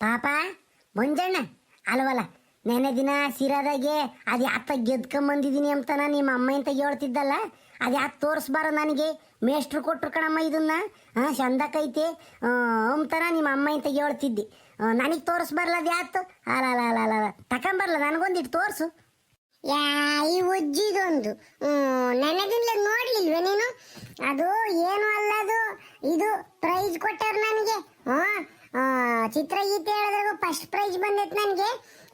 ಪಾಪ ಮಂಜಣ್ಣ ಅಲ್ವಲ್ಲ ನೆನೆ ದಿನ ಸಿರಾದಾಗೆ ಅದು ಯಾತ ಗೆದ್ಕೊಂಬಂದಿದ್ದೀನಿ ನಾನು ನಿಮ್ಮ ಅಮ್ಮ ಅಂತ ಹೇಳ್ತಿದ್ದಲ್ಲ ಅದು ಯಾಕೆ ತೋರಿಸ್ಬಾರ ನನಗೆ? ಮೇಷ್ಟ್ರು ಕೊಟ್ರು ಕಣಮ್ಮ ಇದನ್ನ. ಹಾಂ ಚಂದಕೈತೆ. ಅಂತಾನ ನಿಮ್ಮ ಅಮ್ಮ ಅಂತ ಹೇಳ್ತಿದ್ದಿ. ನನಗೆ ತೋರಿಸ್ಬಾರಲ್ಲ ಅದು ಯಾತು ಅಲ್ಲ ಅಲ್ಲ ಅಲ್ಲ ತಕೊಂಬರ್ಲ ನನಗೊಂದಿಟ್ಟು ತೋರಿಸು. ಯಾ ಈ ಉಜ್ಜಿದೊಂದು. ಹ್ಮ್, ನೋಡ್ಲಿಲ್ವ ನೀನು? ಅದು ಏನು ಅಲ್ಲ ಅದು. ಇದು ಪ್ರೈಸ್ ಕೊಟ್ಟರು ನನಗೆ. ಹಾಂ ಚಿತ್ರಗೀತೆ ಹೇಳಿದ್ರಾಗ ಫಸ್ಟ್ ಪ್ರೈಜ್ ಬಂದೈತೆ ನನಗೆ.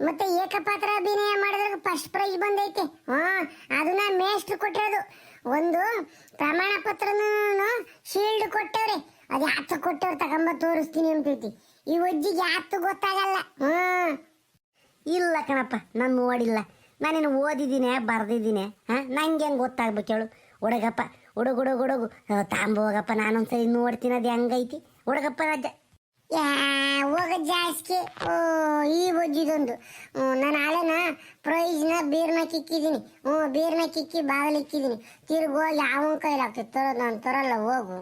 ಮತ್ತೆ ಏಕಪಾತ್ರ ಅಭಿನಯ ಮಾಡಿದ್ರಾಗ ಫಸ್ಟ್ ಪ್ರೈಜ್ ಬಂದೈತೆ. ಅದು ಅದನ್ನ ಮೇಷ್ಟ್ರು ಕೊಟ್ಟಿರೋದು. ಒಂದು ಪ್ರಮಾಣ ಪತ್ರನೂ ಶೀಲ್ಡ್ ಕೊಟ್ಟವ್ರೆ. ಅದು ಯಾತ ಕೊಟ್ಟವ್ರು ತಗೊಂಬ ತೋರಿಸ್ತೀನಿ ಅಂತೈತಿ. ಈ ಒಜ್ಜಿಗೆ ಯಾತು ಗೊತ್ತಾಗಲ್ಲ. ಹ್ಞೂ ಇಲ್ಲ ಕಣಪ್ಪ, ನಾನು ಓಡಿಲ್ಲ. ನಾನೇನು ಓದಿದ್ದೀನಿ ಬರ್ದಿದ್ದೀನಿ ಹಾಂ, ನಂಗೆ ಹೆಂಗೆ ಗೊತ್ತಾಗ್ಬೇಕು ಹೇಳು. ಹುಡುಗಪ್ಪ ಹುಡುಗ ಹುಡುಗ ಹುಡುಗು ತಾಂಬ ಹೋಗಪ್ಪ, ನಾನೊಂದ್ಸರಿ ನೋಡ್ತೀನಿ ಅದು ಹೆಂಗೈತಿ ಹುಡುಗಪ್ಪ ರಾಜ ಯಾ, ಹೋಗ ಜಾಸ್ತಿ. ಓ, ಈ ಬೊಜ್ಜಿದೊಂದು ನಾನು ಆಳೆನ ಪ್ರೈಸ್ನ ಬೀರ್ನ ಕಿಕ್ಕಿದ್ದೀನಿ. ಹ್ಞೂ ಬೀರ್ನ ಕಿಕ್ಕಿ ಬಾಗಿಲು ಇಕ್ಕಿದ್ದೀನಿ. ತಿರ್ಗಿ ಯಾವನ ಕೈಲಾಗ್ತದೆ. ತರೋದು ನಾನು ತರಲ್ಲ, ಹೋಗು.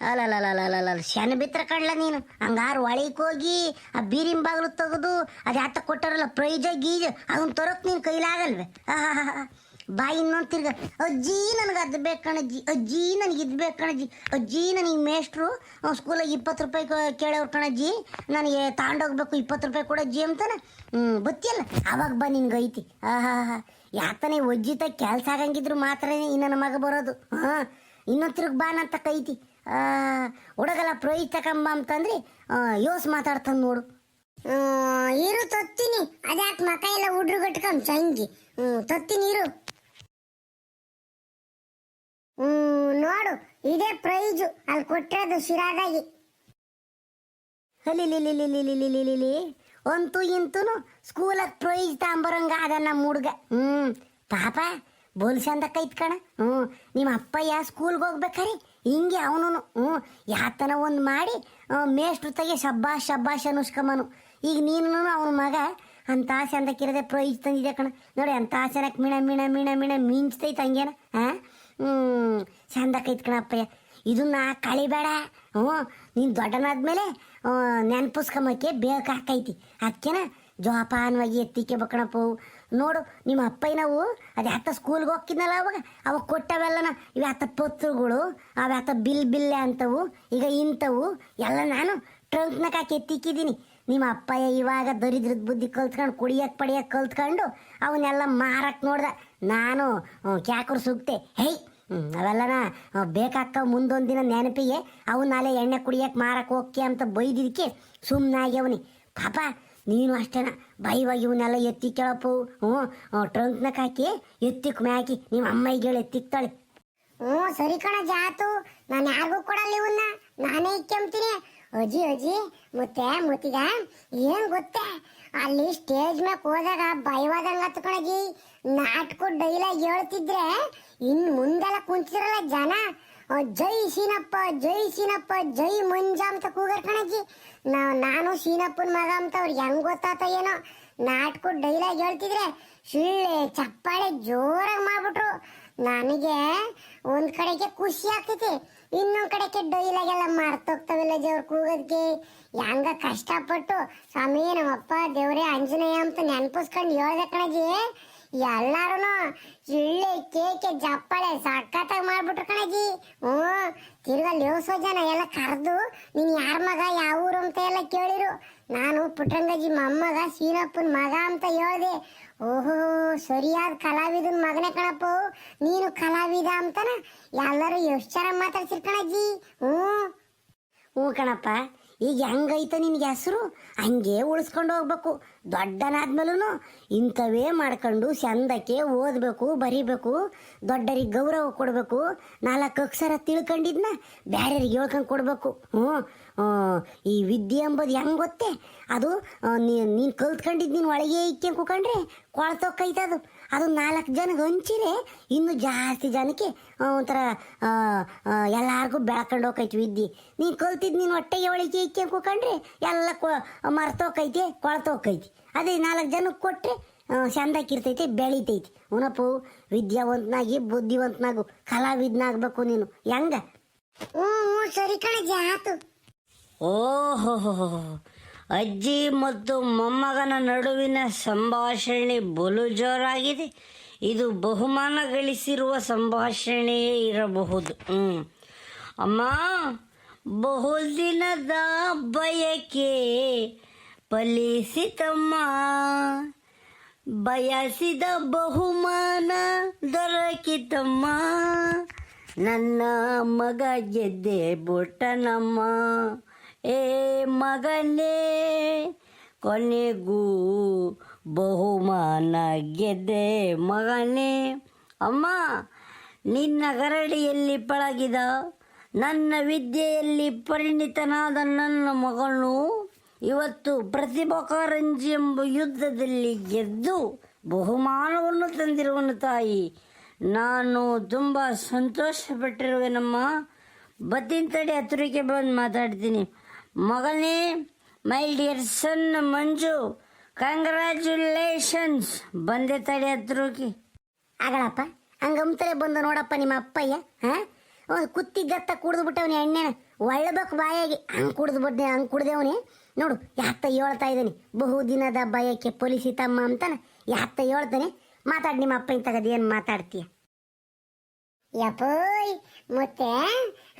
ಅಲ್ಲಲ್ಲ ಶನ ಬಿತ್ರ ಕಣ್ಲ ನೀನು. ಹಂಗಾರು ಒಳಗೆ ಹೋಗಿ, ಆ ಬೀರಿನ ಬಾಗಿಲು ತೆಗೆದು ಅದು ಯಾತ ಕೊಟ್ಟಾರಲ್ಲ ಪ್ರೈಜ ಗೀಜ ಅದನ್ನ ತರೋಕ್ ನೀನು ಕೈಲಾಗಲ್ವೇ. ಆಹಾಹಾಹಾ. ಬಾ ಇನ್ನೊಂದು ತಿರ್ಗ ಅಜ್ಜಿ ನನಗೆ ಅದು ಬೇಕು ಕಣಜ್ಜಿ ಅಜ್ಜಿ ನನಗೆ ಇದು ಬೇಕು ಕಣಜ್ಜಿ ಅಜ್ಜಿ ನನಗೆ ಮೇಷ್ಟ್ರು ಸ್ಕೂಲಾಗ ಇಪ್ಪತ್ತು ರೂಪಾಯಿ ಕೇಳೋರು ಕಣಜ್ಜಿ ನನಗೆ ತಗೊಂಡೋಗ್ಬೇಕು ಇಪ್ಪತ್ತು ರೂಪಾಯಿ ಕೊಡಜ್ಜಿ ಅಂತಾನೆ? ಹ್ಞೂ ಬತ್ತಿಯಲ್ಲ ಅವಾಗ ಬಾ ನಿನ್ಗೆ ಐತಿ. ಆಹಾ ಒಜ್ಜಿ ಒಜ್ಜಿತ ಕೆಲಸ ಆಗಂಗಿದ್ರು ಮಾತ್ರ ಈ ನನ್ನ ಮಗ ಬರೋದು. ಹಾಂ ಇನ್ನೊಂದು ತಿರುಗ ಬಾ ನಂತ ಕೈತಿ ಆ, ಹುಡುಗಲ್ಲ ಪ್ರೋಯ್ ತಕಂಬ ಅಂತಂದ್ರೆ ಯೋಸ್ ಮಾತಾಡ್ತಾನೆ ನೋಡು. ಇರು ತೊತ್ತೀನಿ. ಅದ್ಯಾಕೆ ಮಕ ಎಲ್ಲ ಹುಡ್ರು ಕಟ್ಕೊಂಡು ಸಂಗಿ ಹ್ಞೂ ತೊತ್ತೀನಿ ಇರು. ಹ್ಮ್, ನೋಡು, ಇದೇ ಪ್ರೈಜು. ಅಲ್ಲಿ ಕೊಟ್ಟಿರೋದು ಶಿರಾದಾಗಿ. ಅಲ್ಲಿ ಅಂತೂ ಇಂತೂ ಸ್ಕೂಲಾಗ ಪ್ರೈಜ್ ತಗೊಂಬರಂಗ ಅದ ನಮ್ಮ ಹುಡುಗ. ಹ್ಞೂ ಪಾಪ ಬೋಲ್ ಚಂದ ಕೈತ್ ಕಣ. ಹ್ಞೂ ನಿಮ್ಮ ಅಪ್ಪಯ್ಯ ಸ್ಕೂಲ್ಗೆ ಹೋಗ್ಬೇಕಾರಿ ಹಿಂಗೆ ಅವನು ಹ್ಞೂ ಯಾತನ ಒಂದು ಮಾಡಿ ಮೇಷ್ಟ್ರು ತಗೆ ಶಬ್ಬಾ ಶಬ್ಬಾಷ್ ಅನುಸ್ಕಮನು ಈಗ ನೀನು ಅವನ ಮಗ, ಅಂತ ಚಂದಕ್ಕಿರದೆ ಪ್ರೈಜ್ ತಂದಿದೆ ಕಣ? ನೋಡಿ, ಅಂತ ಚೆನ್ನಾಗಿ ಮಿಣ ಮಿಣ ಮಿಣ ಮಿಣ ಮಿಂಚ್ತೈತೆ ಹಂಗೇನ ಹಾಂ ಹ್ಞೂ ಚಂದಕ್ಕೈತ್ ಕಣಪ್ಪಯ್ಯ ಇದನ್ನ ಕಳಿಬೇಡ. ಹ್ಞೂ, ನೀನು ದೊಡ್ಡನಾದ್ಮೇಲೆ ನೆನಪಿಸ್ಕೊಂಬಕ್ಕೆ ಬೇಕಾಕೈತಿ. ಅದಕ್ಕೆನ ಜೋಪಾನವಾಗಿ ಎತ್ತಿಕೆ ಬಕ್ಕಣಪ್ಪ ನೋಡು, ನಿಮ್ಮ ಅಪ್ಪಯ್ಯನವು ಅದು ಯಾತ ಸ್ಕೂಲ್ಗೆ ಹೋಗ್ತಿದ್ನಲ್ಲ ಅವಾಗ ಅವಾಗ ಕೊಟ್ಟವೆಲ್ಲನ ಇವ್ಯಾತ ಪತ್ರಗಳು ಅವ್ಯಾತ ಬಿಲ್ ಬಿಲ್ಲೆ ಅಂತವು, ಈಗ ಇಂಥವು, ಎಲ್ಲ ನಾನು ಟ್ರಂಕ್ನಾಗ ಹಾಕಿ ಎತ್ತಿಕ್ಕಿದ್ದೀನಿ. ನಿಮ್ಮ ಅಪ್ಪಯ್ಯ ಇವಾಗ ದರಿದ್ರದ ಬುದ್ಧಿ ಕಲ್ತ್ಕೊಂಡು ಕುಡಿಯಕ್ಕೆ ಪಡಿಯಕ್ಕೆ ಕಲ್ತ್ಕೊಂಡು ಅವನ್ನೆಲ್ಲ ಮಾರಕ್ಕೆ ನೋಡ್ದ. ನಾನು ಕ್ಯಾಕರು ಸುಗ್ತೆ. ಹೇ ಹ್ಮ್, ಅವೆಲ್ಲನ ಬೇಕಾಕ ಮುಂದೊಂದು ದಿನ ನೆನಪಿಗೆ ಅವನ್ನ ನಾಳೆ ಎಣ್ಣೆ ಕುಡಿಯಕ್ಕೆ ಮಾರಕ್ಕೆ ಹೋಗ್ಕೆ ಅಂತ ಬೈದಿದ್ದಕ್ಕೆ ಸುಮ್ಮನಾಗಿ ಅವನಿ. ಪಾಪ ನೀನು ಅಷ್ಟೇನ ಬೈವಾಗಿ ಇವನ್ನೆಲ್ಲ ಎತ್ತಿ ಕೇಳಪ್ಪು ಹ್ಞೂ ಟ್ರಂಕ್ನಾಗ ಹಾಕಿ ಎತ್ತಿಕ್ ಮ್ಯಾಕಿ ನಿಮ್ಮ ಅಮ್ಮಗೆ ಹೇಳಿ ಎತ್ತಿಕ್ತಾಳೆ. ಹ್ಞೂ ಸರಿ ಕಣ ಜಾತು. ನಾನು ಯಾರಿಗೂ ಕೊಡಲ್ಲ ಇವನ್ನ ನಾನೇ ಇಕ್ಕೊಂತೀನಿ ಅಜ್ಜಿ ಅಜ್ಜಿ, ಮತ್ತೆ, ಮುತ್ತಿಗ, ಏನ್ ಗೊತ್ತೆ? ಅಲ್ಲಿ ಸ್ಟೇಜ್ ಮ್ಯಾಗ ಹೋದಾಗ ಭಯವಾದಂಗ ಹತ್ಕೊಳಗಿ ನಾಟಕ ಡೈಲಾಗ್ ಹೇಳ್ತಿದ್ರೆ ಇನ್ ಮುಂದೆಲ್ಲ ಕುಂತಿರಲ್ಲ ಜನ. ಜೈ ಸೀನಪ್ಪ ಜೈ ಸೀನಪ್ಪ, ಜೈ ಮಂಜಾ ಅಂತ ಕೂಗರ್ ಕಣಜ್ಜಿ. ನಾ- ನಾನು ಸೀನಪ್ಪನ ಮಗ ಅಂತ ಅವ್ರಿಗೆ ಹೆಂಗ್ ಗೊತ್ತಾತ ಏನೋ. ನಾಟಕ ಡೈಲಾಗ್ ಹೇಳ್ತಿದ್ರೆ ಸುಳ್ಳೆ, ಚಪ್ಪಾಳೆ ಜೋರಾಗಿ ಮಾಡ್ಬಿಟ್ರು. ನನಗೆ ಒಂದ್ ಕಡೆಗೆ ಖುಷಿ ಆಗ್ತೈತಿ, ಇನ್ನೊಂದ್ ಕಡೆಗೆ ಡೈಲಾಗ್ ಎಲ್ಲ ದೇವ್ರ ಕೂಗೋದಕ್ಕೆ ಹೆಂಗ ಕಷ್ಟಪಟ್ಟು, ಸ್ವಾಮಿ ನಮ್ಮಪ್ಪ ದೇವ್ರೇ ಅಂಜನೇಯ ಅಂತ ನೆನಪಿಸ್ಕೊಂಡು ಹೇಳ್ದೆ ಕಣಜಿ. ಎಲ್ಲಾರು ಸುಳ್ಳೆ ಕೇಕೆ ಜಪ್ಪಳೆ ಸಖತ್ತಾಗಿ ಮಾಡ್ಬಿಟ್ರು ಕಣಜಿ. ಹ್ಞೂ, ತಿರ್ಗಾ ಲೇಸೋ ಜನ ಎಲ್ಲ ಕರೆದು ನೀನು ಯಾರ ಮಗ, ಯಾವ ಊರು ಅಂತ ಎಲ್ಲ ಕೇಳಿರು. ನಾನು ಪುಟ್ಟರಂಗಜಿ ಮೊಮ್ಮಗ, ಸೀನಪ್ಪನ ಮಗ ಅಂತ ಹೇಳ್ದೆ. ಓಹೋ, ಸರಿಯಾದ ಕಲಾವಿದನ ಮಗನೇ ಕಣಪ್ಪ. ನೀನು ಕಲಾವಿದ ಅಂತನ? ಎಲ್ಲರೂ ಎಷ್ಟು ಚೆನ್ನಾಗಿ ಮಾತಾಡ್ಸಿರ್ ಕಣಜ್ಜಿ ಹ್ಞೂ. ಹ್ಞೂ ಕಣಪ್ಪ. ಈಗ ಹೆಂಗೈತ ನಿನ್ಗೆ ಹೆಸರು? ಹಂಗೆ ಉಳಿಸ್ಕೊಂಡು ಹೋಗ್ಬೇಕು. ದೊಡ್ಡನಾದ್ಮೇಲೂ ಇಂಥವೇ ಮಾಡ್ಕೊಂಡು ಚಂದಕ್ಕೆ ಓದಬೇಕು, ಬರಿಬೇಕು, ದೊಡ್ಡರಿಗೆ ಗೌರವ ಕೊಡಬೇಕು, ನಾಲ್ಕು ಅಕ್ಷರ ತಿಳ್ಕೊಂಡಿದ್ನ ಬೇರೆಯವ್ರಿಗೆ ಹೇಳ್ಕೊಂಡು ಕೊಡಬೇಕು. ಹ್ಞೂ ಈ ವಿದ್ಯೆ ಎಂಬುದು ಹೆಂಗೆ ಗೊತ್ತೇ? ಅದು ನೀನು ಕಲ್ತ್ಕೊಂಡಿದ್ದು ನೀನು ಒಳಗೆ ಇಕ್ಕೆ ಕೂಕೊಂಡ್ರೆ ಕೊಳ್ತೋಕೈತೆ ಅದು ನಾಲ್ಕು ಜನಕ್ಕೆ ಹಂಚಿರೆ ಇನ್ನು ಜಾಸ್ತಿ ಜನಕ್ಕೆ ಒಂಥರ ಎಲ್ಲಾರ್ಗೂ ಬೆಳ್ಕೊಂಡು ಹೋಗೈತಿ ವಿದ್ಯೆ. ನೀನು ಕಲ್ತಿದ್ದು ನೀನು ಹೊಟ್ಟೆಗೆ ಒಳಗೆ ಇಕ್ಕೆ ಕೂಕೊಂಡ್ರೆ ಎಲ್ಲ ಕೊ ಮರ್ತೋಕೈತಿ ಕೊಳ್ತೋಕೈತಿ ಅದೇ ನಾಲ್ಕು ಜನಕ್ಕೆ ಕೊಟ್ಟರೆ ಚಂದಕ್ಕಿರ್ತೈತಿ ಬೆಳಿತೈತಿ. ಉನಪ್ಪು ವಿದ್ಯಾವಂತನಾಗಿ ಬುದ್ಧಿವಂತನಾಗು ಕಲಾವಿದನಾಗಬೇಕು ನೀನು. ಹೆಂಗ? ಹ್ಞೂ ಹ್ಞೂ ಸರಿ ಕಣಜಿ ಆತು ಓಹೋ ಅಜ್ಜಿ ಮತ್ತು ಮೊಮ್ಮಗನ ನಡುವಿನ ಸಂಭಾಷಣೆ ಬಲು ಜೋರಾಗಿದೆ. ಇದು ಬಹುಮಾನ ಗಳಿಸಿರುವ ಸಂಭಾಷಣೆಯೇ ಇರಬಹುದು. ಹ್ಮ್. ಅಮ್ಮ, ಬಹುದಿನದ ಬಯಕೆ ಫಲಿಸಿತಮ್ಮ. ಬಯಸಿದ ಬಹುಮಾನ ದೊರಕಿತಮ್ಮ. ನನ್ನ ಮಗ ಗೆದ್ದೆ ಬುಟ್ಟನಮ್ಮ. ಮಗನೇ, ಕೊನೆಗೂ ಬಹುಮಾನ ಗೆದ್ದೆ ಮಗನೇ. ಅಮ್ಮ, ನಿನ್ನ ಗರಡಿಯಲ್ಲಿ ಪಳಗಿದ, ನನ್ನ ವಿದ್ಯೆಯಲ್ಲಿ ಪರಿಣಿತನಾದ ನನ್ನ ಮಗನು ಇವತ್ತು ಪ್ರತಿಭಾ ಕಾರಂಜಿ ಎಂಬ ಯುದ್ಧದಲ್ಲಿ ಗೆದ್ದು ಬಹುಮಾನವನ್ನು ತಂದಿರುವನು ತಾಯಿ. ನಾನು ತುಂಬ ಸಂತೋಷಪಟ್ಟಿರುವೆನಮ್ಮ. ಬತ್ತಿನ ತಡೆ ಹತ್ತಿರಕ್ಕೆ ಬಂದು ಮಾತಾಡ್ತೀನಿ. ಮಗನೇ my dear son Manju congratulations ಬಂದೆ ತಡೆ ಹತ್ರಕ್ಕೆ ಆಗಳಪ್ಪ ಹಂಗಂತಲೇ ಬಂದು ನೋಡಪ್ಪ ನಿಮ್ಮ ಅಪ್ಪಯ್ಯ, ಹಾಂ? ಒಂದು ಕುತ್ತಿಗತ್ತ ಕುಡ್ದು ಬಿಟ್ಟವನಿ ಎಣ್ಣೆನ. ಒಳ್ಳಬೇಕು ಬಾಯಾಗಿ. ಹಂಗೆ ಕುಡ್ದು ಹಂಗೆ ಕುಡ್ದೇವನಿ. ನೋಡು ಯಾತ ಹೇಳ್ತಾ ಇದ್ದೀನಿ. ಬಹು ದಿನದ ಬಯಕೆ ಪೊಲೀಸಿತಮ್ಮ ಅಂತಾನ. ಯಾತ ಹೇಳ್ತಾನೆ. ಮಾತಾಡಿ ನಿಮ್ಮ ಅಪ್ಪ ತಗದು, ಏನು ಮಾತಾಡ್ತೀಯ? ಯಪ್ಪೋಯ್, ಮತ್ತೆ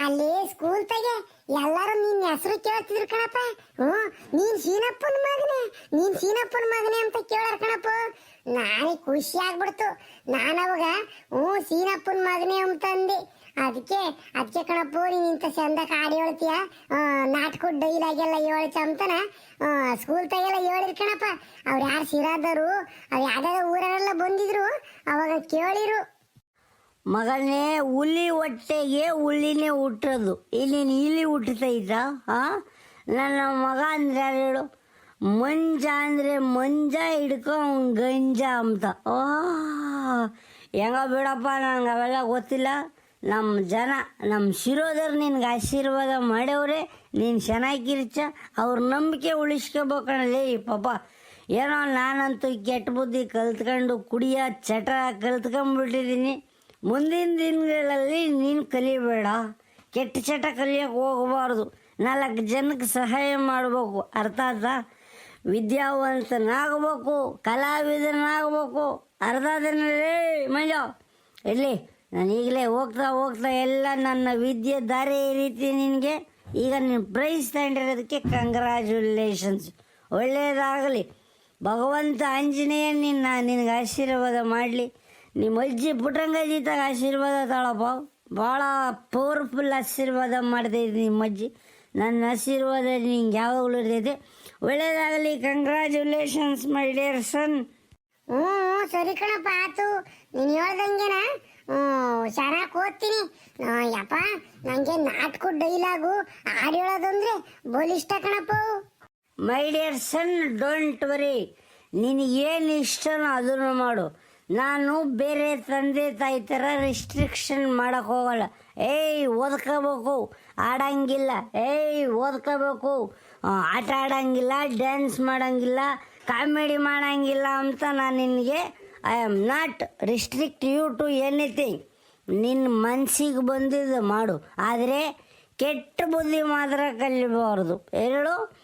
ಅಲ್ಲಿ ಸ್ಕೂಲ್ ತಗೆ ಎಲ್ಲಾರು ನಿನ್ನ ಹೆಸರು ಕೇಳ್ತಿದ್ರು ಕಣಪ್ಪ. ಹ್ಞೂ, ನೀನ್ ಸೀನಪ್ಪನ ಮಗನೇ, ನೀನ್ ಸೀನಪ್ಪನ ಮಗನೇ ಅಂತ ಕೇಳಾರ ಕಣಪ್ಪ. ನಾನೇ ಖುಷಿ ಆಗ್ಬಿಡ್ತು. ನಾನು ಅವಾಗ, ಹ್ಞೂ ಸೀನಪ್ಪನ ಮಗನೇ ಅಂತ ಅಂದೆ. ಅದಕ್ಕೆ ಅದಕ್ಕೆ ಕಣಪ್ಪ, ನೀನ್ ಇಂಥ ಚಂದ ಹಾಡು ಹೇಳ್ತೀಯ ನಾಟಕ ಡೈಲಾಗೆಲ್ಲ ಚಂತನ ಅಂತಾನ? ಸ್ಕೂಲ್ ತಗೆಲ್ಲ ಹೇಳಿರ್ ಕಣಪ್ಪ. ಅವ್ರು ಯಾರು ಸಿರಾದರು ಅವ್ರು ಯಾವ್ದಾದ್ರು ಊರಲ್ಲ ಬಂದಿದ್ರು, ಅವಾಗ ಕೇಳಿರು. ಮಗನೇ, ಹುಲಿ ಹೊಟ್ಟೆಗೆ ಹುಲಿನೇ ಹುಟ್ಟೋದು. ಇಲ್ಲಿ ನೀಲಿ ಇಲಿ ಹುಟ್ಟುತ್ತೈತ ಆ? ನನ್ನ ಮಗ ಅಂದ್ರೆ ಯಾರು ಹೇಳು? ಮಂಜ ಅಂದರೆ ಮಂಜ ಹಿಡ್ಕೊ ಗಂಜ ಅಂತ. ಓ, ಹೆಂಗ ಬಿಡಪ್ಪ, ನಂಗೆ ಅವೆಲ್ಲ ಗೊತ್ತಿಲ್ಲ. ನಮ್ಮ ಜನ ನಮ್ಮ ಶಿರೋದರು ನಿನ್ಗೆ ಆಶೀರ್ವಾದ ಮಾಡ್ಯವ್ರೆ. ನೀನು ಚೆನ್ನಾಗಿರ್ಚ ಅವ್ರ ನಂಬಿಕೆ ಉಳಿಸ್ಕೋಬೇಕಣಲೇ ಪಾಪ, ಏನೋ ನಾನಂತೂ ಕೆಟ್ಟ ಬುದ್ಧಿ ಕಲ್ತ್ಕೊಂಡು ಕುಡಿಯೋ ಚಟ ಕಲ್ತ್ಕೊಂಡ್ಬಿಟ್ಟಿದ್ದೀನಿ. ಮುಂದಿನ ದಿನಗಳಲ್ಲಿ ನೀನು ಕಲಿಬೇಡ. ಕೆಟ್ಟ ಚಟ ಕಲಿಯೋಕೆ ಹೋಗಬಾರ್ದು. ನಾಲ್ಕು ಜನಕ್ಕೆ ಸಹಾಯ ಮಾಡಬೇಕು. ಅರ್ಥ ಆಯ್ತಾ? ವಿದ್ಯಾವಂತನಾಗಬೇಕು, ಕಲಾವಿದನಾಗಬೇಕು. ಅರ್ಧ ದಿನ ಮಂಜ, ಇರಲಿ. ನಾನು ಈಗಲೇ ಹೋಗ್ತಾ ಹೋಗ್ತಾ ಎಲ್ಲ ನನ್ನ ವಿದ್ಯೆ ದಾರಿ ರೀತಿ ನಿನಗೆ ಈಗ ನೀನು ಪ್ರೈಸ್ ತಗೊಂಡಿರೋದಕ್ಕೆ ಕಂಗ್ರ್ಯಾಚುಲೇಷನ್ಸ್ ಒಳ್ಳೆಯದಾಗಲಿ. ಭಗವಂತ ಆಂಜನೇಯ ನಿನ್ನ, ನಿನಗೆ ಆಶೀರ್ವಾದ ಮಾಡಲಿ. ನಿಮ್ಮ ಅಜ್ಜಿ ಪುಟ್ಟಂಗಜ್ಜಿ ತಗ ಆಶೀರ್ವಾದ ತಾಳಪ್ಪ. ಭಾಳ ಪವರ್ಫುಲ್ ಆಶೀರ್ವಾದ ಮಾಡಿದೆ ನಿಮ್ಮ ಅಜ್ಜಿ. ನನ್ನ ಆಶೀರ್ವಾದ ನಿಂಗೆ ಯಾವಾಗಲೂ ಇರ್ತೈತೆ. ಒಳ್ಳೇದಾಗಲಿ. ಕಂಗ್ರ್ಯಾಚುಲೇಷನ್ಸ್ ಮೈ ಡಿಯರ್ ಸನ್ ಹ್ಞೂ ಸರಿ ಕಣಪ್ಪ ಆತು ನೀನು ಹೇಳ್ದಂಗೆನ ಹ್ಞೂ ಚೆನ್ನಾಗಿ ಓದ್ತೀನಿ. ಯಪ್ಪ ನನಗೆ ನಾಟಕ ಡೈಲಾಗು ಹಾಡು ಹೇಳೋದಂದ್ರೆ ಬೋಲಿಷ್ಟ ಕಣಪ್ಪ. My dear son don't worry ನಿನಗೇನು ಇಷ್ಟನೋ ಅದನ್ನು ಮಾಡು. ನಾನು ಬೇರೆ ತಂದೆ ತಾಯಿ ಥರ ರಿಸ್ಟ್ರಿಕ್ಷನ್ ಮಾಡಕ್ಕೆ ಹೋಗಲ್ಲ. ಏಯ್, ಓದ್ಕೋಬೇಕು. ಆಡಂಗಿಲ್ಲ. ಏಯ್, ಓದ್ಕೋಬೇಕು. ಆಟ ಆಡಂಗಿಲ್ಲ ಡ್ಯಾನ್ಸ್ ಮಾಡಂಗಿಲ್ಲ ಕಾಮಿಡಿ ಮಾಡಂಗಿಲ್ಲ ಅಂತ ನಾನು ನಿನಗೆ I am not restrict you to anything ನಿನ್ನ ಮನಸ್ಸಿಗೆ ಬಂದಿದ್ದು ಮಾಡು. ಆದರೆ ಕೆಟ್ಟ ಬುದ್ಧಿ ಮಾತ್ರ ಕಲಿಬಾರ್ದು. ಎರಡು,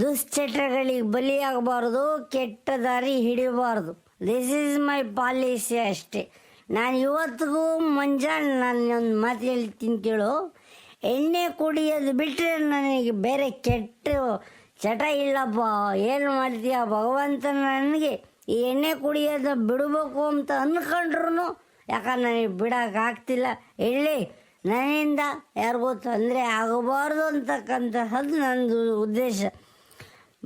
ದುಶ್ಚಟಗಳಿಗೆ ಬಲಿಯಾಗಬಾರ್ದು, ಕೆಟ್ಟ ದಾರಿ ಹಿಡಿಬಾರ್ದು. ದಿಸ್ ಈಸ್ ಮೈ ಪಾಲಿಸಿ ಅಷ್ಟೇ. ನಾನು ಇವತ್ತಿಗೂ ಮುಂಜಾನೆ ನಾನು ಒಂದು ಮಾತು ಹೇಳ್ತೀನಿ ಕೇಳು. ಎಣ್ಣೆ ಕುಡಿಯೋದು ಬಿಟ್ಟರೆ ನನಗೆ ಬೇರೆ ಕೆಟ್ಟ ಚಟ ಇಲ್ಲಪ್ಪ. ಏನು ಮಾಡ್ತೀಯ ಭಗವಂತ ನನಗೆ? ಈ ಎಣ್ಣೆ ಕುಡಿಯೋದು ಬಿಡಬೇಕು ಅಂತ ಅಂದ್ಕೊಂಡ್ರು ಯಾಕಂದ್ರೆ ನನಗೆ ಬಿಡೋಕ್ಕಾಗ್ತಿಲ್ಲ ಎಳ್ಳಿ, ನನ್ನಿಂದ ಯಾರಿಗೂ ತೊಂದರೆ ಆಗಬಾರ್ದು ಅಂತಕ್ಕಂತಹದ್ದು ನನ್ನದು ಉದ್ದೇಶ.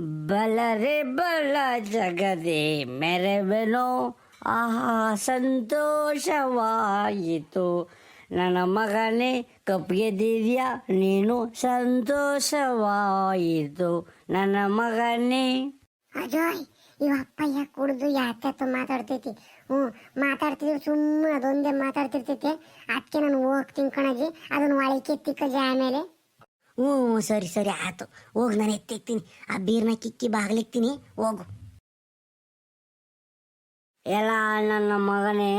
ಬಲರೆ ಬಲ ಜಗದೆ ಮೆರವೆನೋ, ಆಹಾ ಸಂತೋಷವಾಯಿತು. ನನ್ನ ಮಗನೇ ಕಪ್ಗೆದಿದ್ಯಾ ನೀನು ಸಂತೋಷವಾಯಿತು. ನನ್ನ ಮಗನೇ. ಅಜಯ್, ಇವ ಅಪ್ಪಯ್ಯ ಕುಡ್ದು ಯಾತ್ಯಾತ ಮಾತಾಡ್ತೈತಿ? ಹ್ಞೂ ಮಾತಾಡ್ತಿದ್ರು ಸುಮ್ಮನೆ ಅದೊಂದೇ ಮಾತಾಡ್ತಿರ್ತೈತೆ. ಅದಕ್ಕೆ ನಾನು ಹೋಗ್ತೀನಿ ಕಣಜಿ ಅದನ್ನು ಒಳಗೆ ತಿಕ್ಕಜಿ ಆಮೇಲೆ. ಹ್ಞೂ ಸರಿ ಸರಿ, ಆಯ್ತು. ಹೋಗಿ, ನಾನು ಎತ್ತಿಕ್ತೀನಿ ಆ ಬೀರ್ನ ಕಿಕ್ಕಿ ಬಾಗ್ಲಿಕ್ತೀನಿ ಹೋಗು. ಎಲ್ಲ ನನ್ನ ಮಗನೇ,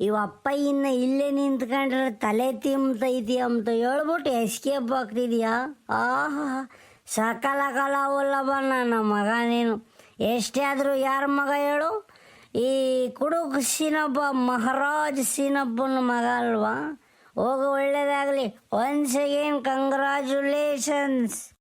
ಇವ ಅಪ್ಪ ಇನ್ನ ಇಲ್ಲೇ ನಿಂತ್ಕೊಂಡ್ರೆ ತಲೆ ತಿಮ್ತೈತಿ ಅಂತ ಹೇಳ್ಬಿಟ್ಟು ಎಸ್ಕೇಪ್ ಆಗ್ತಿದ್ಯಾ? ಆಹಾ, ಸಕಲ ಕಲ ಉಲ್ಲಭ ನನ್ನ ಮಗ ನೀನು. ಎಷ್ಟೇ ಆದರೂ ಯಾರ ಮಗ ಹೇಳು? ಈ ಕುಡುಕ್ ಸೀನಬ್ಬ ಮಹಾರಾಜ್ ಸೀನಪ್ಪನ ಮಗ ಅಲ್ವಾ? ಹೋಗು ಒಳ್ಳೇದಾಗಲಿ. Once again congratulations